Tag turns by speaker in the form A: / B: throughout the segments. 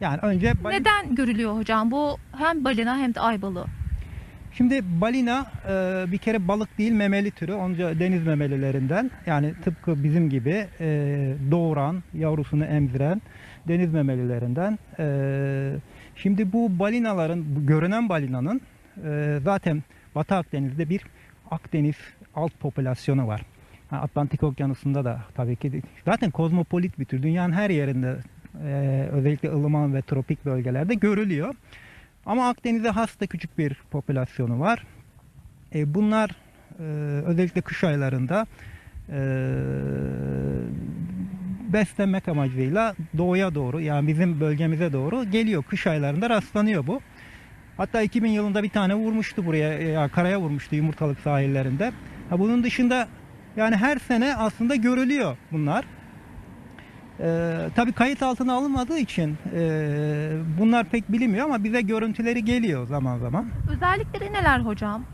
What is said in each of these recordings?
A: Yani önce bal-
B: Neden görülüyor hocam? Bu hem balina hem de ay balığı.
A: Şimdi balina e, bir kere balık değil memeli türü. Onca deniz memelilerinden. Yani tıpkı bizim gibi e, doğuran, yavrusunu emziren deniz memelilerinden. E, şimdi bu balinaların, bu görünen balinanın e, zaten Batı Akdeniz'de bir Akdeniz alt popülasyonu var. Atlantik Okyanusu'nda da tabii ki zaten kozmopolit bir tür. Dünyanın her yerinde e, özellikle ılıman ve tropik bölgelerde görülüyor. Ama Akdeniz'e has da küçük bir popülasyonu var. E, bunlar e, özellikle kış aylarında e, beslenmek amacıyla doğuya doğru yani bizim bölgemize doğru geliyor. Kış aylarında rastlanıyor bu. Hatta 2000 yılında bir tane vurmuştu buraya, e, ya karaya vurmuştu yumurtalık sahillerinde. Ha, bunun dışında yani her sene aslında görülüyor bunlar. Ee, tabii kayıt altına alınmadığı için e, bunlar pek bilinmiyor ama bize görüntüleri geliyor zaman zaman.
B: Özellikleri neler hocam?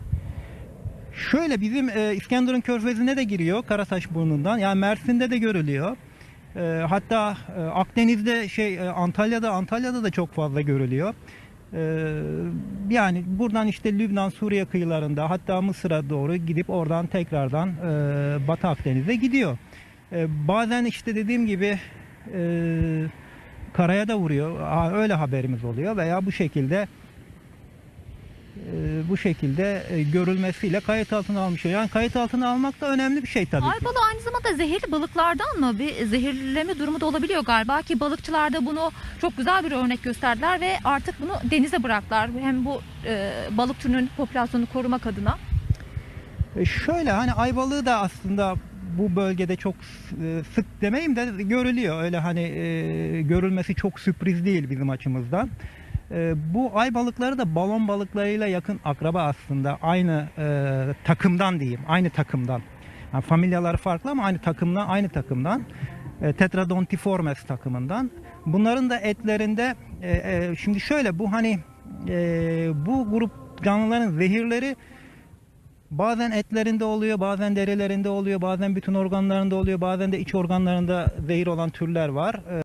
A: Şöyle bizim e, İskenderun Körfezi'ne de giriyor Karataş burnundan. Yani Mersin'de de görülüyor. E, hatta e, Akdeniz'de şey e, Antalya'da Antalya'da da çok fazla görülüyor. E, yani buradan işte Lübnan, Suriye kıyılarında hatta Mısır'a doğru gidip oradan tekrardan e, Batı Akdeniz'e gidiyor. E, bazen işte dediğim gibi e, karaya da vuruyor. Ha, Öyle haberimiz oluyor veya bu şekilde e, bu şekilde e, görülmesiyle kayıt altına almış. Yani kayıt altına almak da önemli bir şey tabii ki.
B: balığı aynı zamanda zehirli balıklardan mı? Bir zehirleme durumu da olabiliyor galiba ki balıkçılar da bunu çok güzel bir örnek gösterdiler ve artık bunu denize bıraktılar. Hem bu e, balık türünün popülasyonunu korumak adına.
A: E, Şöyle hani aybalığı da aslında bu bölgede çok e, sık demeyeyim de görülüyor. Öyle hani e, görülmesi çok sürpriz değil bizim açımızdan. E, bu ay balıkları da balon balıklarıyla yakın akraba aslında. Aynı e, takımdan diyeyim. Aynı takımdan. Yani familyaları farklı ama aynı takımdan, aynı takımdan. E, Tetradontiformes takımından. Bunların da etlerinde e, e, şimdi şöyle bu hani e, bu grup canlıların zehirleri Bazen etlerinde oluyor, bazen derilerinde oluyor, bazen bütün organlarında oluyor, bazen de iç organlarında zehir olan türler var. Ee,